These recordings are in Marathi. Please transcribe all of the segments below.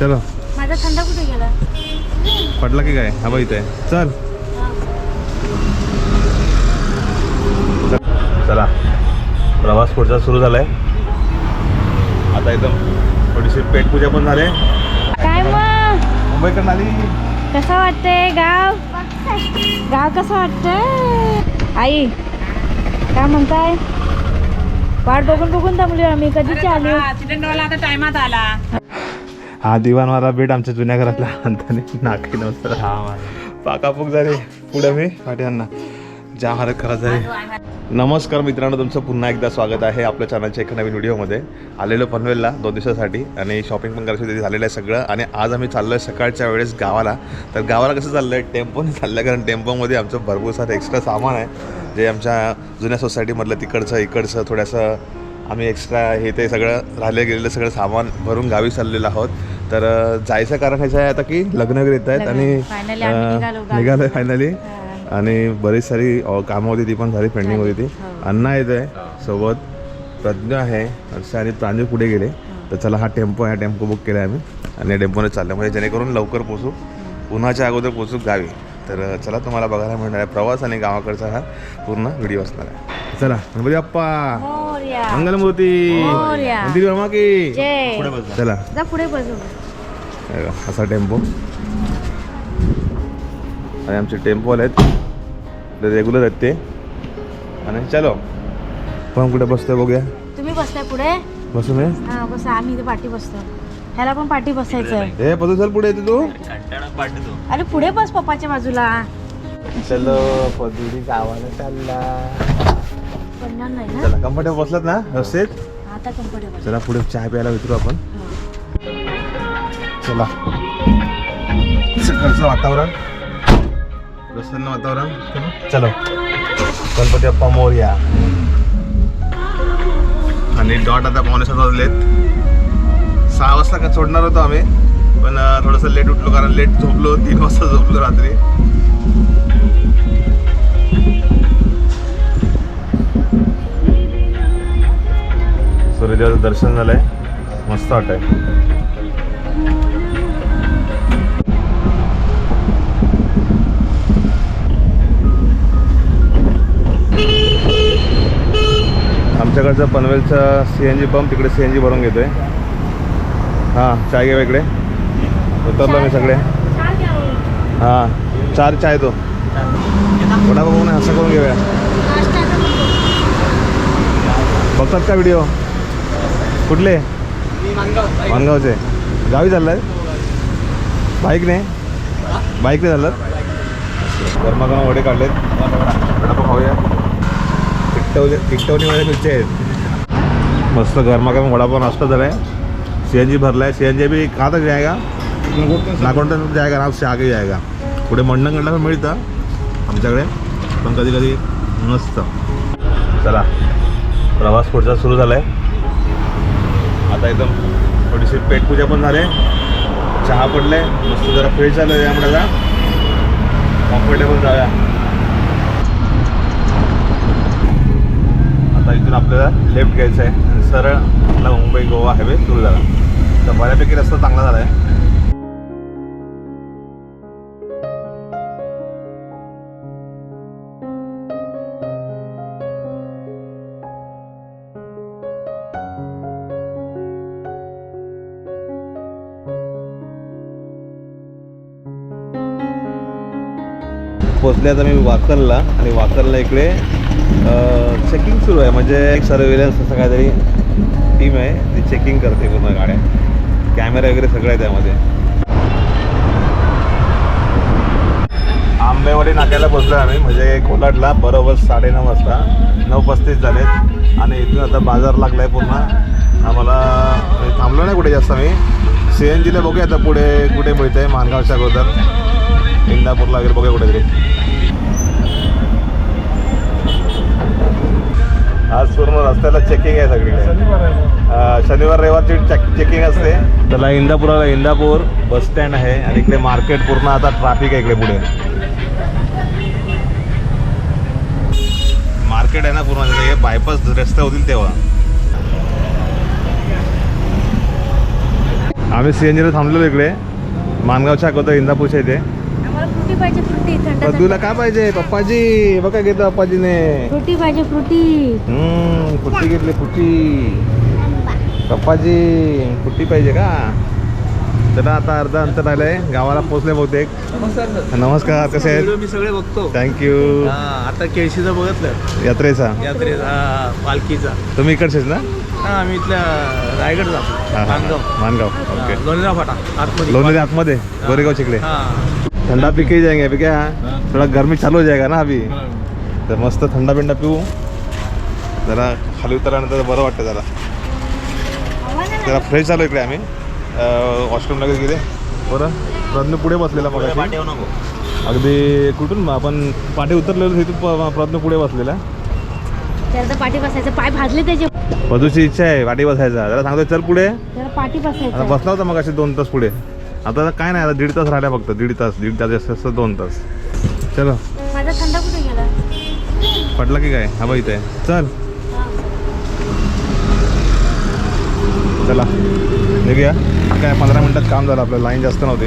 चलो. माझा थंड कुठे गेला? पडला की काय? हा इथे. चल. चला. प्रवास पुढचा सुरू झालाय. आता एकदम थोडीशी पेटपूजा पण झाले. काय मग? मुंबईकडून आली. कसं वाटतंय गाव? गाव कसं वाटतंय? आई काय म्हणताय? वाट बघून बघून दमली आम्ही. कधीची आली? चिकनवाला आता टायमात आला. हा दिवाणवाला भेट आमच्या जुन्या घरातला अंताने नाकी नव्हतं पाकापूक झाली पुढे मी. पाठ्यांना ज्या हालत खराब झाली नमस्कार मित्रांनो तुमचं पुन्हा एकदा स्वागत आहे आपल्या चॅनलच्या एका नवीन व्हिडिओमध्ये आलेलो पनवेलला दोन दिवसासाठी आणि शॉपिंग पण करायची होती झालेलं आहे सगळं. आणि आज आम्ही चाललो आहे सकाळच्या वेळेस गावाला. तर गावाला कसं चाललं आहे टेम्पोने चाललं आहे कारण टेम्पोमध्ये आमचं भरपूर सारं एक्स्ट्रा सामान आहे. जे आमच्या जुन्या सोसायटीमधलं तिकडचं इकडचं थोडंसं आम्ही एक्स्ट्रा हे ते सगळं राहिले गेलेलं सगळं सामान भरून गावी चाललेलो आहोत. तर जायचं कारण ह्याचं आहे आता की लग्न येत आहेत. आणि निघालो फायनली हा. आणि बरीच सारी कामं होती ती पण झाली पेंडिंग होती ती. हो. अण्णा येत आहे सोबत प्रज्ञा आहे हर्षा आणि प्रांजू पुढे गेले. तर चला हा टेम्पो आहे टेम्पो बुक केला आहे आम्ही. आणि या टेम्पोने चाललो. म्हणजे जेणेकरून लवकर पोचू उन्हाच्या अगोदर पोचू गावी. तर चला तुम्हाला बघायला मिळणार आहे. प्रवास आणि गावाकडचा हा पूर्ण व्हिडिओ असणार आहे. चला गणपती बाप्पा! मंगलमूर्ती. मंदिर वर्मा की. चला. जा पुढे बसू. बघा, असा टेम्पो. आणि आमचे टेम्पो आले आहेत. रेग्युलर आहेत ते. आणि चलो. पण कुठे बसतोय बघूया. तुम्ही बसताय पुढे? बसू नये हा बसा. आम्ही इथे पाठी बसतो ह्याला पण पाठी बसायचं आहे हे पदू चल पुढे येते तू. अरे पुढे बस पप्पाच्या बाजूला. चलो पदुरी गावाला चालला. पडणार नाही ना? चला कम्फर्टेबल बसलात ना व्यवस्थित? आता कम्फर्टेबल चला पुढे चहा प्यायला विचारू आपण. चला. सकाळचं वातावरण. प्रसन्न वातावरण? चलो. गणपती बाप्पा मोरया आणि डॉट आता पावणे सात वाजलेत. सहा वाजता का सोडणार होतो आम्ही पण थोडंसं लेट उठलो कारण लेट झोपलो तीन वाजता झोपलो रात्री. सूर्यदेवाचं दर्शन झालंय. मस्त वाटतंय. आमच्याकडचं पनवेलचा सी एन जी पंप तिकडे सी एन जी भरून घेतोय. हां चाय घ्या इकडे. उतरलो मी सगळे. हां चार चाय तो थोडा बघून असं करून घेऊया. बघतात का व्हिडिओ कुठले? मानगावचे गावी चाललाय? बाईकने? बाईकने चाललात? गरमागरम वडे काढलेत. वडापाव खाऊया. टिकटवले टिकटवणीमध्ये मिरचे आहेत. मस्त गरमागरम वडापाव नाश्ता झाला आहे सी एन जी भरला है सी एन जी भी कहाँ तक जाएगा नागोंड तक जाएगा आराम से आगे जाएगा पुढे मंडणगडला पण मिळतं आमच्याकडे. पण कधी कधी नसतं चला. प्रवास पुढचा सुरू झाला आहे आता एकदम थोडीशी पेटपूजा पण झाले. चहा पडले मस्त जरा फ्रेश झालं आहे आम्हाला कम्फर्टेबल जाऊया. आता इथून आपल्याला लेफ्ट घ्यायचं आहे आणि सरळ आपला मुंबई गोवा हायवे सुरू झाला. तर बऱ्यापैकी रस्ता चांगला झाला आहे पोचले आता मी वाकलला आणि वाकलला इकडे चेकिंग सुरू आहे. म्हणजे एक सर्वेलन्स असं काहीतरी टीम आहे ती चेकिंग करते पूर्ण गाड्या. कॅमेरा वगैरे सगळं आहे त्यामध्ये. आंबेवाडी नाक्याला पोचलो आम्ही. म्हणजे कोलाडला बरोबर साडेनऊ वाजता. नऊ पस्तीस झालेत आणि इथून आता बाजार लागला आहे पूर्ण. आम्हाला म्हणजे थांबलो नाही कुठे जास्त मी सी एन जीला बघूया आता पुढे कुठे मिळतं आहे मानगावच्या अगोदर. इंदापूरला वगैरे बघूया कुठेतरी. आज पूर्ण रस्त्याला चेकिंग आहे सगळीकडे. शनिवार रविवारची चेक चेकिंग असते. त्याला इंदापुराला इंदापूर बस स्टँड आहे आणि इकडे मार्केट पूर्ण आता ट्रॅफिक आहे इकडे पुढे. मार्केट आहे ना पूर्ण हे बायपास रस्ते होतील तेव्हा. आम्ही सी एन जीला थांबलेलो इकडे. मानगावच्या अगोदर इंदापूरच्या इथे. फ्रुटी पाहिजे फ्रुटी थंड पद्दूला काय पाहिजे? पप्पाजी बघा घेतो पप्पाजीने फ्रुटी पाहिजे फ्रुटी. हम्म फुट्टी घेतली फुट्टी पप्पाजी फुट्टी पाहिजे का? चला आता अर्धा अंतर राहिलंय गावाला पोहोचले बहुतेक. नमस्कार. कसे आहेत? मी सगळे बघतो. थँक्यू हा, आता केळशीचं बघितलं. यात्रेचा? यात्रेचा पालखीचा. तुम्ही इकडचेच ना? हा आम्ही इथल्या रायगड जातो. मानगाव मानगाव ओके. लोणीराव फाटा आतमध्ये. लोणी आतमध्ये गोरेगाव चिकले हा. ठंडा पी के जाएंगे अभी क्या थोड़ा गर्मी चालू हो जाएगा ना अभी। तर मस्त थंडा बिंडा पिऊ। जरा खाली उतरल्यानंतर बरं वाटतं जरा। जरा फ्रेश झालो इकडे आम्ही. वॉशरूमला कधी गेले. बरं. प्रज्ञ पुढे बसलेला मग अगदी कुठून? मग आपण पाठी उतरलेलो तिथून प्रज्ञ पुढे बसलेला. पाठी बसायचं. पाय भाजले त्याचे. मधूची इच्छा आहे पाठी बसायचा. जरा सांगतो चल पुढे. पाठी बसायचं. बसला होता मग असे दोन तास पुढे. आता काय नाही आता दीड तास राहिला फक्त दीड तास दीड तास जास्त असतं दोन तास. चलो. माझा थंड कुठे गेला? पडला की काय? हा बाई इथे. आहे. चल. चला. निघूया. काय पंधरा मिनिटात काम झालं आपलं लाईन जास्त नव्हती.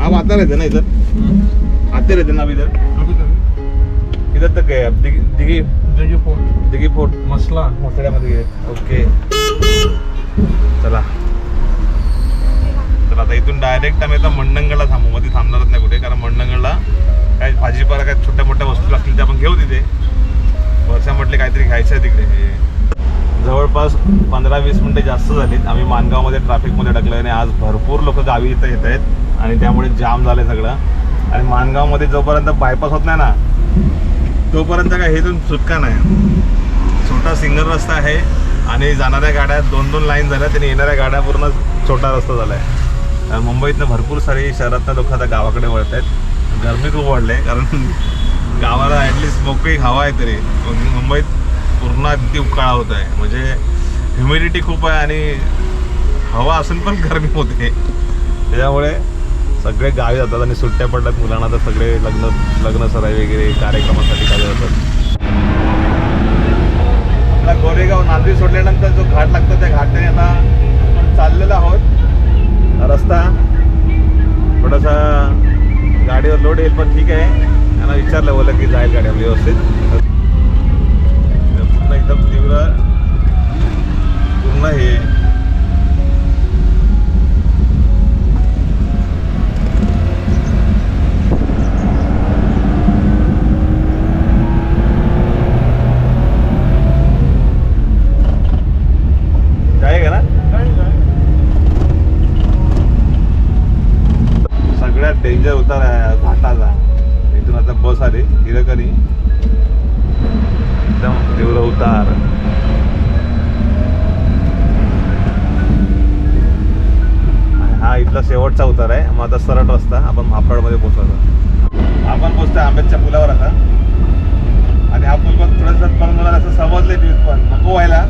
आप आता रहते ना इधर आते रहते ना इधर तक गए अब दिघी दिघी दिघी फोर्ट. मसला. मोसड्यामध्ये गे ओके. चला. तर आता इथून डायरेक्ट आम्ही आता मंडंगला थांबू. मध्ये थांबणारच नाही कुठे. कारण मंडंगला काय भाजीपाला काय छोट्या मोठ्या वस्तू लागतील त्या आपण घेऊ तिथे. वर्षा म्हटले काहीतरी घ्यायचं आहे तिकडे. जवळपास पंधरा वीस मिनटं जास्त झालीत. आम्ही मानगावमध्ये ट्रॅफिकमध्ये अडकलो आणि आज भरपूर लोक गावी इथं येत आहेत. आणि त्यामुळे जाम झालं सगळं. आणि मानगावमध्ये जोपर्यंत बायपास होत नाही ना तोपर्यंत काय हेतून सुटका नाही. छोटा सिंगल रस्ता आहे आणि जाणाऱ्या गाड्या दोन दोन लाईन झाल्या त्यांनी येणाऱ्या गाड्या पूर्ण छोटा रस्ता झाला आहे मुंबईतनं भरपूर सारी शहरातनं लोक आता गावाकडे वळत आहेत. गरमी खूप वाढली आहे कारण गावाला ॲटलिस्ट मोकळी हवा आहे तरी. मुंबईत पूर्ण अगदी उकाळा होत आहे. म्हणजे ह्युमिडिटी खूप आहे आणि हवा असून पण गरमी होते. त्याच्यामुळे सगळे गावी जातात आणि सुट्ट्या पडल्यात मुलांना तर सगळे लग्न लग्न सराई वगैरे कार्यक्रमासाठी गावी जातात आपला गोरेगाव नांदवी सोडल्यानंतर जो घाट लागतो त्या घाटाने आता आपण चाललेलो आहोत. रस्ता. थोडासा गाडीवर लोड येईल पण ठीक आहे. त्यांना विचारलं बोललं की जाईल गाडी आपली व्यवस्थित. पूर्ण एकदम तीव्र पूर्ण हे जाएगा ना सगळ्यात डेंजर उतार आहे घाटाचा इथून आता बस आली हिरकणी एकदम तीव्र उतार इथला शेवटचा उतार आहे. मग आता सरळ रस्ता आपण म्हापडमध्ये पोहोचवतो आपण पोहोचतोय आंब्याच्या पुलावर आता. आणि हा पूल पण थोडंसं पण मला असं समजले मी पण. नको व्हायला.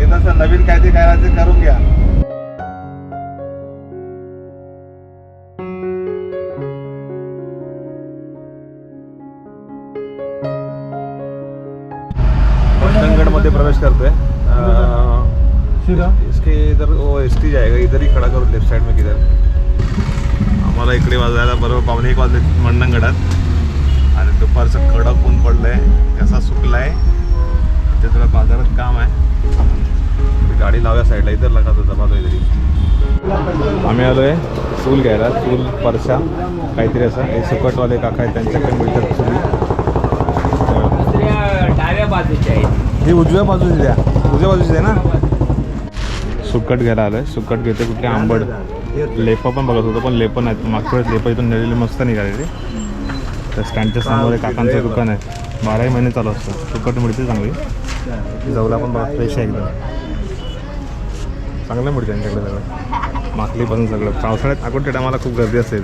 एकदा असं नवीन काय ते काय ते करून घ्या. मध्ये प्रवेश करतोय. इसके इधर वो एस टी जाएगा इधर ही खड़ा करो लेफ्ट साइड में किधर। आम्हाला इकडे वाजायला बरोबर पावणे एक वाजले मंडणगडात आणि दुपारचं कडक ऊन पडलंय कसा सुकलाय ते तुला बाजारात काम आहे. गाडी लावूया साईडला इधर लगा तो दबा दो इधर आम्ही आलोय चूल घ्यायला चूल परशा काहीतरी असं. हे सुकटवाले काका आहेत त्यांच्याकडे मिळतात चुली ही उजव्या बाजूची द्या. उजव्या बाजूची द्या ना. सुकट घ्यायला आलोय. सुकट घेते कुठे? आंबड. लेप पण बघत होतो पण लेप नाहीत. मागच्या वेळेस लेप इथून नेलेली मस्त निघालेली त्या स्टँडच्या समोर एक काकांचं दुकान आहे. बाराही महिने चालू असतं. सुकट मिळते चांगली. जवळ पण बघा फ्रेश आहे एकदम. चांगलं मिळते त्यांच्याकडे सगळं. माकलीपासून सगळं. पावसाळ्यात अकोटच्या टायमाला खूप गर्दी असते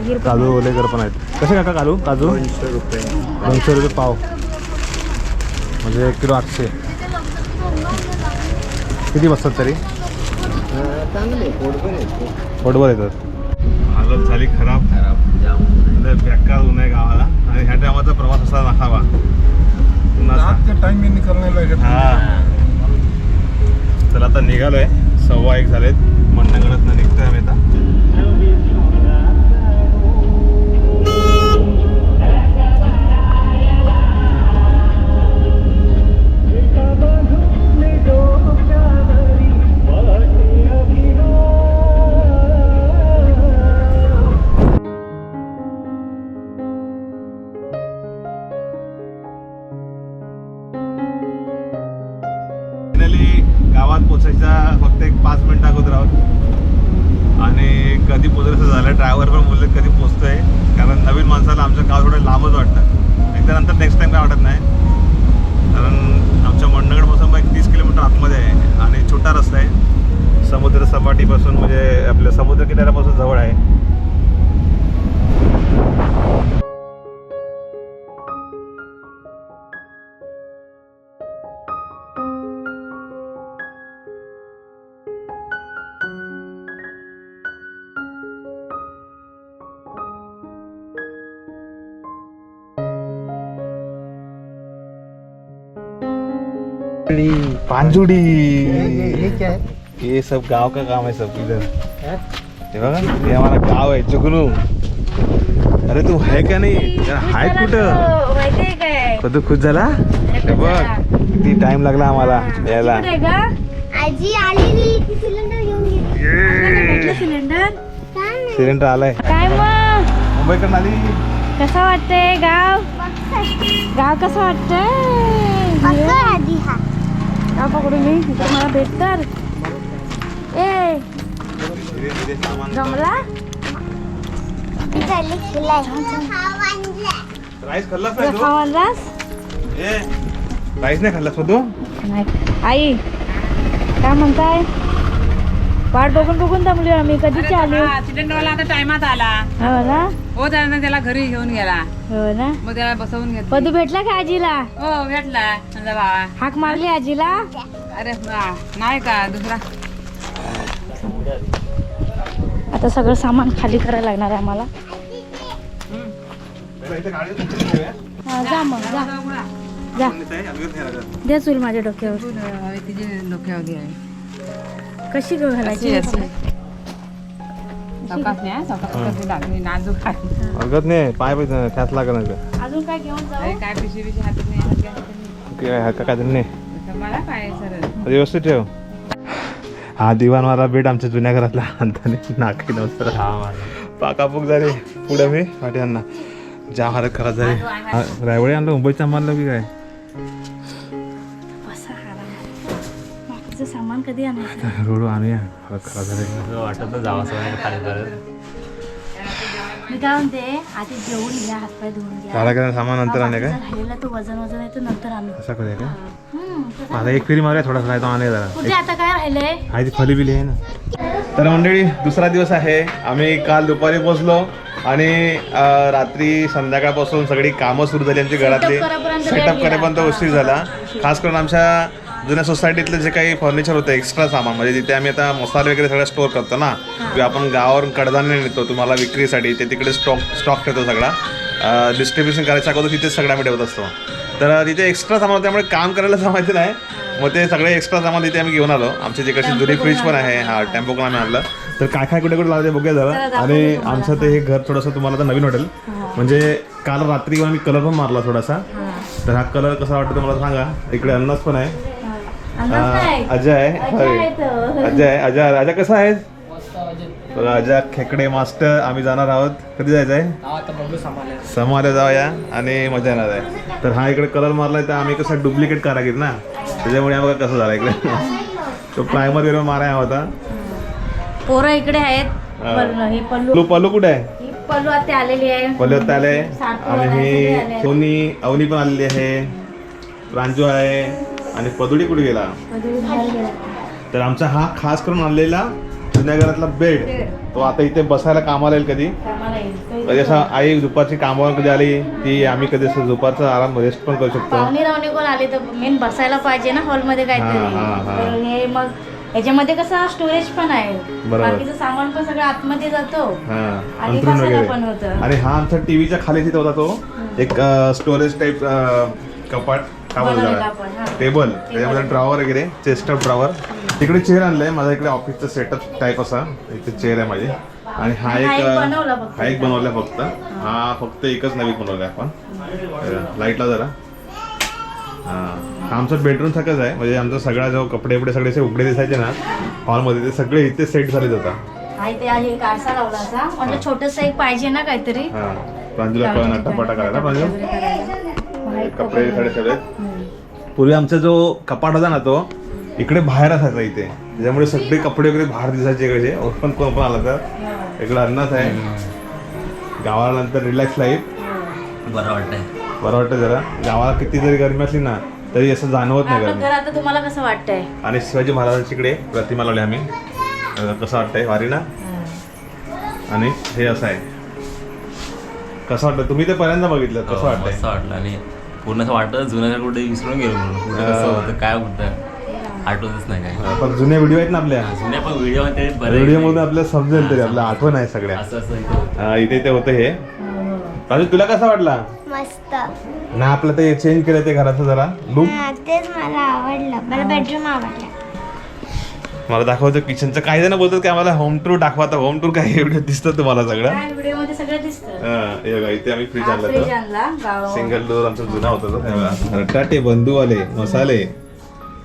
गिर काजू ओलेकर पण आहेत. कसे काका काजू? काजू? दोनशे रुपये. दोनशे रुपये पाव. म्हणजे एक किलो आठशे. किती बसतात तरी? चांगले पोटभर येतात. हालत झाली खराब. खराब बेकार ऊन आहे गावाला. आणि ह्या टायमाचा प्रवास असा नसावा. टाइम में निकलने लगे हा. चला आता निघालोय. सव्वा एक झालेत. मंडणगडात निघतोय आम्ही आता. किनाऱ्यापासून जवळ आहे. पांजुडी. ये सब गांव का काम है सब इधर। हे बघा हे हमारा गाव आहे जुगनू अरे तू है का नाही? यार, हाय कुठं? तर तू खुश झाला? हे बघ किती टाइम लागला आम्हाला यायला. ती सिलेंडर घेऊन गेली. भेटलं सिलेंडर काय नाही. सिलेंडर आलाय. काय मग? मुंबईकडून आली. कसं वाटतंय गाव? गाव कसं वाटतंय? बघताय आधी हा. गाव पकडू मी मला भेटतर ए जमला? राईस खाल्लास तुला खावालास? ए राईस नाही खाल्लास तू? नाही. आई काय म्हणताय? वाट बघून बघून दमली आम्ही. कधीची आली? हो आता टायमात आला. ना? हो त्यानं त्याला घरी घेऊन गेला. हो ना? मग त्याला बसवून घेतलं. पदू भेटला का आजीला? हो भेटला. भावा हाक मारली आजीला? अरे वा, नाही का दुसरा? आता सगळं सामान खाली करायला लागणार आहे आम्हाला. हा, जा मग जा. जा. द्या चूल माझ्या डोक्यावर. आहे कशी गं घालायची? हरकत नाही पाय पाहिजे ठ्यास लागत नाही अजून काय घेऊन काय पिशवी पिशवी हातात नाही. काय नाही. मला काय सर व्यवस्थित ठेव. हा दिवाण मारा बेट आमच्या जुन्या घरातला अंताने नाकी नमस्कार पाकापूक झाले. पुढे मी पाठ्यांना जाम हालत खराब झाली रायवळी आणलं मुंबईचा मारलं की काय? सामान कधी आणायचं? रोड आणूया. हालत खराब झाले वाटत जावं मी काय म्हणते आधी जेवून घ्या हातपाय धुवून घ्या. झाला का सामान नंतर आणले काय राहिलेलं तो वजन वजन आहे नंतर आणू. असं करूया काय हम्म, तसं- आता एक फेरी मारूया थोडासा काय तो आणले जरा. कुठे आता काय राहिलंय? आहे ती फली बिली आहे ना. तर मंडळी दुसरा दिवस आहे. आम्ही काल दुपारी पोचलो आणि अं, रात्री संध्याकाळपासून सगळी कामं सुरू झाली आमची घरातली. Setup करेपर्यंत वेळ सेटअप गेला. करेपर्यंत उशीर झाला. खास करून आमच्या जुन्या सोसायटीतलं जे काही फर्निचर होतं एक्स्ट्रा सामान म्हणजे तिथे आम्ही आता मसाले वगैरे सगळं स्टोअर करतो ना किंवा आपण गावावरून कडधान्य नेतो तुम्हाला विक्रीसाठी ते तिकडे स्टॉक स्टॉक ठेवतो सगळा. डिस्ट्रीब्युशन करायच्या अगोदर तिथेच सगळं आम्ही ठेवत असतो. तर तिथे एक्स्ट्रा सामान होतं, त्यामुळे काम करायला जमायचं नाही. मग ते सगळे एक्स्ट्रा सामान तिथे आम्ही घेऊन आलो. आमची तिकडची जुनी फ्रीज पण आहे हा टेम्पो पण आम्ही आणलं. तर काय काय कुठे कुठे लावते बघूया जरा. आणि आमचं ते हे घर थोडंसं तुम्हाला तर नवीन वाटेल. म्हणजे काल रात्री आम्ही कलर पण मारला थोडासा. तर हा कलर कसा वाटतो तुम्हाला सांगा. इकडे अन्नस पण आहे. अजय आहे अजय. अजय अजय कसा आहे अजय. खेकडे मास्टर आम्ही जाणार आहोत. कधी जायचं आहे समाला जाऊया आणि मजा येणार आहे. तर हा इकडे कलर मारलाय तर आम्ही कसं डुप्लिकेट कारागीर ना? त्याच्यामुळे बघा कसं झाला इकडे? तो प्रायमर वगैरे माराया होता. पोरं इकडे आहेत. हा. पल्लू हे पल्लू कुठे आहे? ही पल्लू आता आलेली आहे. पल्लू आता आले आणि ही. सोनी अवनी पण आलेली आहे. प्रांजू आहे. आणि पदुडी कुठे गेला. तर आमचा हा खास करून आणलेला जुन्या घरातला बेड. तो आता इथे बसायला कामाला येईल कधी? कधी असं आई दुपारची कामावर कधी आली? ती आम्ही कधी असं दुपारचा आराम रेस्ट पण करू शकतो. पाहुणे रावणे कोण आले तर मेन बसायला पाहिजे ना हॉलमध्ये काहीतरी. हा, हे मग याच्यामध्ये कसं स्टोरेज पण आहे. बाकीचं सामान पण सगळं आतमध्ये जातो. आणि बसायला वगैरे. पण होतं. आणि हा आमचा टीव्हीच्या खाली तिथे होता तो. एक स्टोरेज टाईप कपाट. काय बोलतो. टेबल त्याच्यामध्ये ड्रॉवर वगैरे चेस्ट ऑफ ड्रॉवर तिकडे चेअर आणलाय. माझा इकडे ऑफिसचा सेटअप टाईप असा. इथे चेअर आहे माझी. आणि हा एक. हा एक बनवला फक्त. हा. फक्त एकच नवीन बनवलाय आपण. लाईटला जरा. हा. आमचा बेडरूम सारखंच आहे. म्हणजे आमचा सगळा जो कपडे बिपडे सगळे उघडे दिसायचे ना हॉलमध्ये ते सगळे इथे सेट हा असा. म्हटलं छोटस एक पाहिजे ना काहीतरी? प्रांजूला करायला प्रांजू? कपडे. सगळे सगळे. पूर्वी आमचा जो कपाट होता ना तो इकडे बाहेर असायचा इथे. त्याच्यामुळे सगळे कपडे वगैरे बाहेर दिसायचे इकडे. पण कोण पण आला तर. इकडे अन्नाच आहे. गावाला नंतर रिलॅक्स लाईफ बरं वाटतंय. बरं वाटतं जरा. गावाला किती जरी गरमी असली ना तरी असं जाणवत नाही गरमी. आता तुम्हाला कसं वाटतंय? आणि शिवाजी महाराजांची इकडे प्रतिमा लावली आम्ही. कसं वाटतंय? वारी ना आणि हे असं आहे. कसं वाटतं तुम्ही ते पहिल्यांदा बघितलं. कसं हो, वाटतंय? मस्त वाटलं. आणि पूर्ण असं वाटतं जुन्या कुठे विसरून गेलो म्हणून. कुठे कसं. होतं काय होतं आठवतच नाही काय पण जुने व्हिडिओ आहेत ना आपल्या? जुन्या पण व्हिडिओ व्हिडिओ मधून आपल्याला समजेल तरी आपल्या आठवण आहे सगळ्या. असं असं इथे. होतं. हा, इथे ते होतं हे. राजू तुला कसा वाटला? मस्त. ना आपलं ते चेंज केलं ते घराचं जरा. लुक तेच मला आवडलं. मला बेडरूम आवडला. मला दाखवायचं किचनचं. काही जण बोलतात की आम्हाला होम टूर दाखवा. तर होम टूर काय एवढं दिसतं तुम्हाला सगळं. व्हिडिओमध्ये सगळं दिसतं? हा, हे बघा इथे आम्ही फ्रीज हा आणला फ्रीज तो आणला गाव. सिंगल डोर आमचा जुना होता तो. हे बघा. रटाटे बंधूवाले मसाले.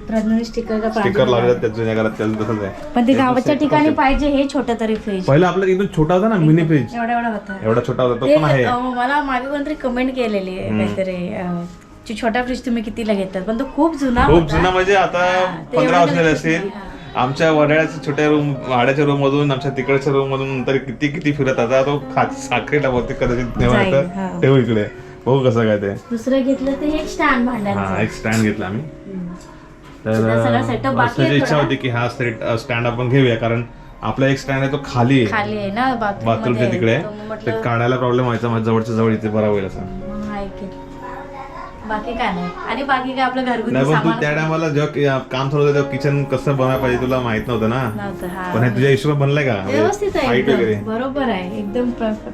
प्रज्ञाने स्टिकर का त्या जुन्या घरात त्याचं तसंच आहे. पण ते गावाच्या ठिकाणी पाहिजे हे छोटं तरी फ्रीज पहिला आपला एकदम छोटा होता ना मिनी फ्रीज एवढा एवढा होता. एवढा छोटा होता तो ते पण आहे. अं, मला मागे कोणतरी कमेंट केलेली आहे काहीतरी अं, छोटा फ्रीज तुम्ही कितीला घेतात? पण तो खूप जुना खूप होता. जुना म्हणजे आता पंधरा एवढं वर्ष लक्षात असेल. आमच्या वड्याच्या छोट्या रूम वाड्याच्या रूम मधून आमच्या तिकडच्या रूम मधून नंतर किती किती फिरत आता तो साखरेला बहुतेक कदाचित तेव्हा जाईल, आता हा. ठेवू इकडे. बघू कसं काय ते. दुसरं घेतलं ते हे स्टँड हा एक स्टँड घेतला आम्ही. तर आहे इच्छा. होती की हा सेट स्टँड आपण घेऊया कारण आपला एक स्टँड आहे तो खाली आहे. बाथरूमच्या तिकडे. काढायला प्रॉब्लेम व्हायचा माझ्या जवळच्या जवळ इथे बरा होईल असं. बाकी काय नाही. आणि बाकी काय आपलं घरगुती नाही पण तू सामान? त्या टायमाला जेव्हा कि- काम चालू होतं तेव्हा किचन कसं बनवायला पाहिजे तुला माहीत नव्हतं ना. नव्हतं हा. पण हे तुझ्या हिशोबात बनलंय का? व्यवस्थित आहे हाईट वगैरे? एकदम बरोबर आहे. एकदम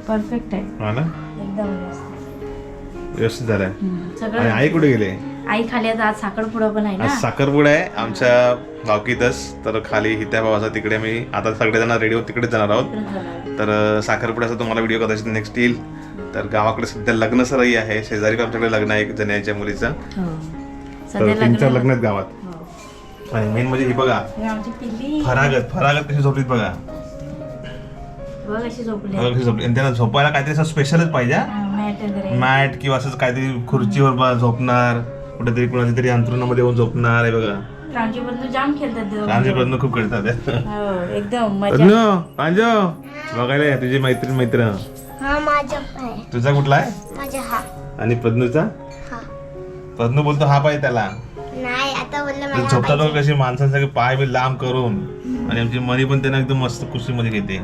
परफेक्ट आहे. हा ना? एकदम व्यवस्थित. व्यवस्थित झालंय. हम्म, आणि सगळं आई कुठे गेले? आई खाली आता आज साखरपुडा पण आहे आज ना साखरपुडा आहे. आमच्या गावकीतच. तर खाली हित्या भावाचा तिकडे मी आता सगळेजण रेडिओ तिकडे जाणार आहोत. तर अं, साखरपुड्याचा तुम्हाला व्हिडिओ कदाचित नेक्स्ट येईल. तर गावाकडे सध्या लग्न सरई आहे. शेजारी आमच्याकडे लग्न आहे एक जणाच्या मुलीचं. हो. तर सध्या तीन चार लग्न लग्न आहेत गावात. हो. आणि मेन म्हणजे ही बघा फरागत फरागत कशी झोपलीत बघा. कशी झोपली. आणि त्यांना झोपायला काहीतरी असं स्पेशलच पाहिजे. मॅट किंवा असंच काहीतरी खुर्चीवर झोपणार कुठेतरी कुणाच्या तरी अंतरुणामध्ये येऊन झोपणार आहे बघा. प्रांजूबद्दल जाम खेळतात दोघं. रांजी प्रज्ञ खूप खेळतात. हो एकदम बघायला तुझी मैत्रीण मैत्रीण हा माझा तुझा कुठला आहे? माझा हा. आणि प्रज्ञूचा हा. प्रज्ञू बोलतो हा पाहिजे त्याला. नाही आता बोललं तर मला झोपतात पाहिजे. बघ कशी माणसांसारखे पाय बी लांब करून आणि आमची मनी पण त्यांना एकदम मस्त कुशीमध्ये घेते.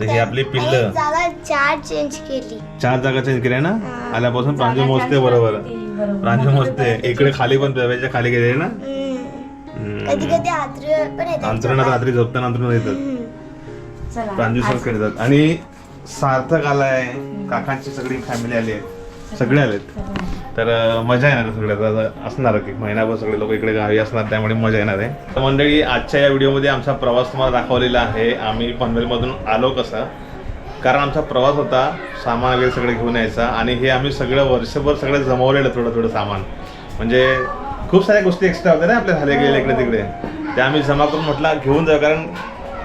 तर ही आपली पिल्ल. जागा चार चेंज केली. चार जागा चेंज केल्या ना? आल्यापासून प्रांजू मोजते बरोबर. प्रांजू मोजते इकडे खाली पण दव्याच्या खाली गेले ना? हम्म. कधी कधी आत्रीवर पण येतात अंतरुणात रात्री झोपताना अंतरुणात येतात. हम्म. चला प्रांजू सर खेळतात आणि सार्थक आलाय काकांची सगळी फॅमिली आली आहे सगळे आलेत. तर मजा येणार सगळ्यात. आता असणार की महिनाभर सगळे लोक इकडे गावी असणार त्यामुळे मजा येणार आहे. तर मंडळी आजच्या या व्हिडिओमध्ये आमचा प्रवास तुम्हाला दाखवलेला आहे. आम्ही पनवेलमधून आलो कसं? कारण आमचा प्रवास होता सामान वगैरे सगळं घेऊन यायचा आणि हे आम्ही सगळं वर्षभर सगळं जमवलेलं थोडं थोडं सामान. म्हणजे खूप साऱ्या गोष्टी एक्स्ट्रा होत्या ना आपल्या झाले गेले इकडे तिकडे. त्या आम्ही जमा करून म्हटलं घेऊन जाऊ. कारण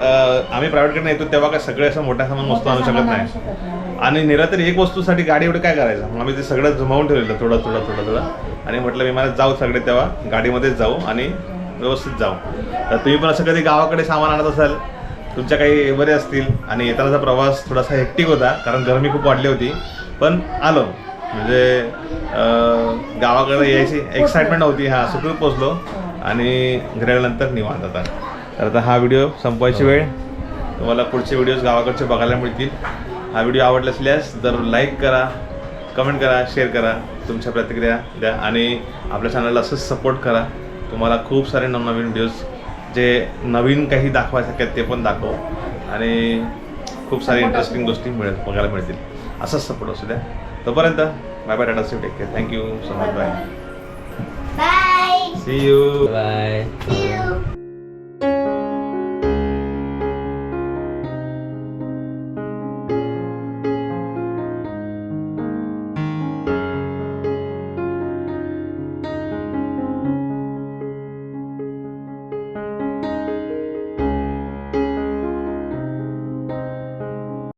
आम्ही प्रायव्हेटकडे येतो तेव्हा काय सगळे असं मोठ्या सामान वस्तू आणू शकत नाही. आणि निरातरी एक वस्तूसाठी गाडी एवढं काय करायचं? मग आम्ही ते सगळं जमावून ठेवलेलं थोडं थोडं थोडं थोडं. आणि म्हटलं मी मला जाऊ सगळे तेव्हा गाडीमध्येच जाऊ आणि व्यवस्थित जाऊ. तर तुम्ही पण असं कधी गावाकडे सामान आणत असाल तुमच्या काही बरे असतील आणि येतानाचा प्रवास थोडासा हेक्टिक होता कारण गरमी खूप वाढली होती. पण आलो. म्हणजे गावाकडे यायची एक्साइटमेंट होती हा सुखरूप पोचलो आणि घरी आल्यानंतर निवांत आता. तर आता हा व्हिडिओ संपवायची वेळ. तुम्हाला पुढचे व्हिडिओज गावाकडचे बघायला मिळतील. हा व्हिडिओ आवडला असल्यास जर लाईक करा कमेंट करा शेअर करा तुमच्या प्रतिक्रिया द्या आणि आपल्या चॅनलला असंच सपोर्ट करा. तुम्हाला खूप सारे नवनवीन व्हिडिओज जे नवीन काही दाखवायसारखे आहेत ते पण दाखव आणि खूप सारे इंटरेस्टिंग गोष्टी मिळेल बघायला मिळतील. असंच सपोर्ट असू द्या. तोपर्यंत bye bye tata take care thank you so much bye bye see you bye.